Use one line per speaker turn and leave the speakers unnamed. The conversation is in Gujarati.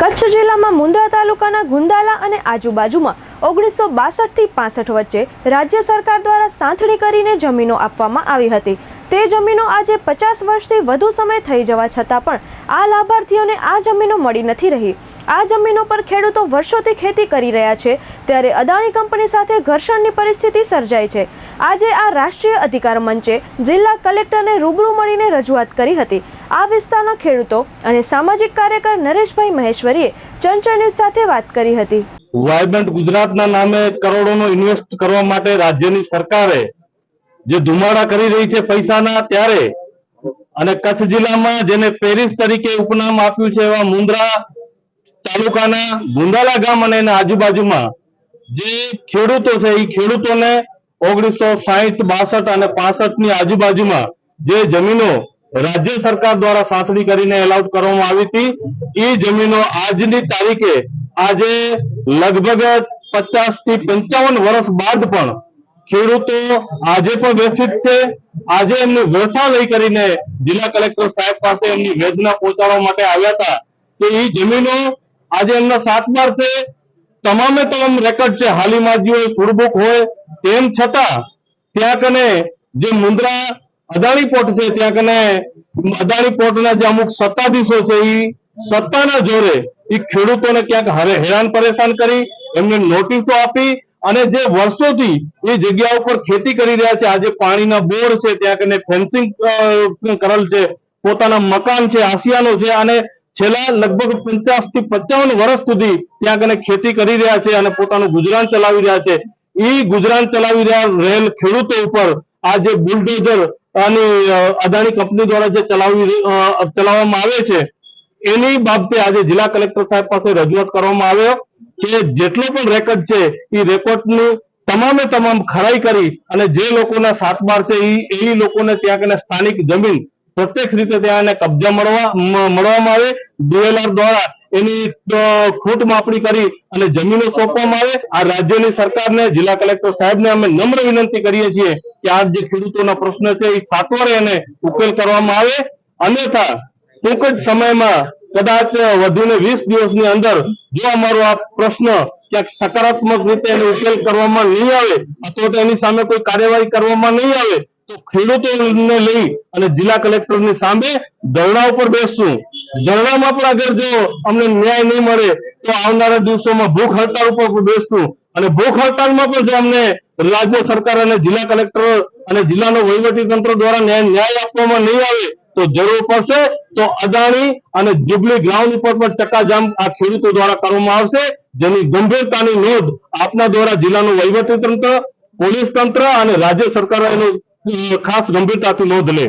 કચ્છ જિલ્લામાં મુંદ્રા તાલુકાના ગુંદાલા અને આજુબાજુમાં ઓગણીસો બાસઠથી પાસઠ વચ્ચે રાજ્ય સરકાર દ્વારા સાંથણી કરીને જમીનો આપવામાં આવી હતી. તે જમીનો આજે પચાસ વર્ષથી વધુ સમય થઈ જવા છતાં પણ આ લાભાર્થીઓને આ જમીનો મળી નથી રહી. આ જમીનો પર ખેડૂતો વર્ષોથી ખેતી કરી રહ્યા છે, ત્યારે અદાણી કંપની સાથે ઘર્ષણની પરિસ્થિતિ સર્જાઈ છે. આજે આ રાષ્ટ્રીય અધિકાર મંચે જિલ્લા કલેક્ટરને રૂબરૂ મળીને રજૂઆત કરી હતી. આ વિસ્તારના ખેડૂતો અને સામાજિક કાર્યકર નરેશભાઈ મહેશ્વરીએ ચંચળ ન્યૂઝ સાથે વાત કરી હતી.
વાયબ્રન્ટ ગુજરાતના નામે કરોડોનો ઇન્વેસ્ટ કરવા માટે રાજ્યની સરકારે જે ધુમાડા કરી રહી છે પૈસાના ત્યારે અને કચ્છ જિલ્લામાં જેને પેરિસ તરીકે ઉપનામ આપ્યું છે એવા મુંદ્રા તાલુકાના ગુંદાલા ગામ અને એના આજુબાજુમાં જે ખેડૂતો છે, એ ખેડૂતોને ઓગણીસો સાહીઠ, બાસઠ અને પાસઠની આજુબાજુમાં જે જમીનો રાજ્ય સરકાર દ્વારા સાથડી કરીને એલાઉટ કરવામાં આવી હતી. એ જમીનો આજની તારીખે આજે લગભગ પચાસથી પંચાવન વર્ષ બાદ પણ ખેડૂતો આજે પણ વ્યથિત છે. આજે એમની લઈ કરીને જિલ્લા કલેક્ટર સાહેબ પાસે એમની વેદના પહોંચાડવા માટે આવ્યા હતા. તો એ જમીનો આજે એમના સાતમાર છે. તમામે તમામ રેકોર્ડ છે. હાલીમાં હોય સુરબુક હોય, તેમ છતાં ત્યાં કને જે મુન્દ્રા અદાણી પોર્ટ છે, ત્યાં કને અદાણી પોર્ટના જે અમુક સત્તાધીશો છે એ સત્તાના જોરે એ ખેડૂતોને ક્યાંક હરે હેરાન પરેશાન કરી, એમને નોટિસો આપી અને જે વર્ષોથી એ જગ્યા ઉપર ખેતી કરી રહ્યા છે, આજે પાણીના બોર છે, ત્યાં કને ફેન્સિંગ કરેલ છે, પોતાના મકાન છે, આસિયાનો છે, અને છેલ્લા લગભગ પચાસથી પંચાવન વર્ષ સુધી ત્યાં કને ખેતી કરી રહ્યા છે અને પોતાનું ગુજરાન ચલાવી રહ્યા છે. એ ગુજરાન ચલાવી રહ્યા રહેલ ખેડૂતો ઉપર આ જે બુલડોઝર અને અદાણી કંપની દ્વારા જે ચલાવી ચલાવવામાં આવે છે, એની બાબતે આજે જિલ્લા કલેક્ટર સાહેબ પાસે રજૂઆત કરવામાં આવ્યો કે જેટલો પણ રેકોર્ડ છે એ રેકોર્ડનું તમામે તમામ ખરાઈ કરી અને જે લોકોના સાતબાર છે એ લોકોને ત્યાં સ્થાનિક જમીન પ્રત્યક્ષ રીતે ત્યાં કબજા મળવા મળવામાં આવે. ડીએલઆર દ્વારા એની ખોટ માપણી કરી અને જમીનો સોંપવામાં આવે. આ રાજ્યની સરકારને, જિલ્લા કલેક્ટર સાહેબને અમે નમ્ર વિનંતી કરીએ છીએ કે આ જે ખેડૂતોના પ્રશ્ન છે, એ સાતવારે એને ઉકેલ કરવામાં આવે. અન્યથા, ટૂંક જ સમયમાં, કદાચ વધુને વીસ દિવસની અંદર, જો અમારો આ પ્રશ્ન ક્યાંક સકારાત્મક રીતે એનો ઉકેલ કરવામાં નહીં આવે, અથવા તો એની સામે કોઈ કાર્યવાહી કરવામાં નહીં આવે, તો ખેડૂતોને લઈ અને જિલ્લા કલેક્ટરની સામે ધરણા ઉપર બેસશું. ધરણામાં પણ આગળ જો અમને ન્યાય નહીં મળે, તો આવનારા દિવસોમાં ભૂખ હડતાલ ઉપર બેસશું. અને ભૂખ હડતાલમાં પણ જો અમને રાજ્ય સરકાર અને જિલ્લા કલેક્ટર અને જિલ્લાનો વહીવટી તંત્ર દ્વારા ન્યાય આપવામાં નહીં આવે, તો જરૂર પડશે, તો અદાણી અને જુબલી ગ્રાઉન્ડ ઉપર પણ ચક્કાજામ આ ખેડૂતો દ્વારા કરવામાં આવશે, જેની ગંભીરતાની નોંધ આપના દ્વારા જિલ્લાનું વહીવટી તંત્ર, પોલીસ તંત્ર અને રાજ્ય સરકાર એનું ખાસ ગંભીરતાથી નોંધ લે.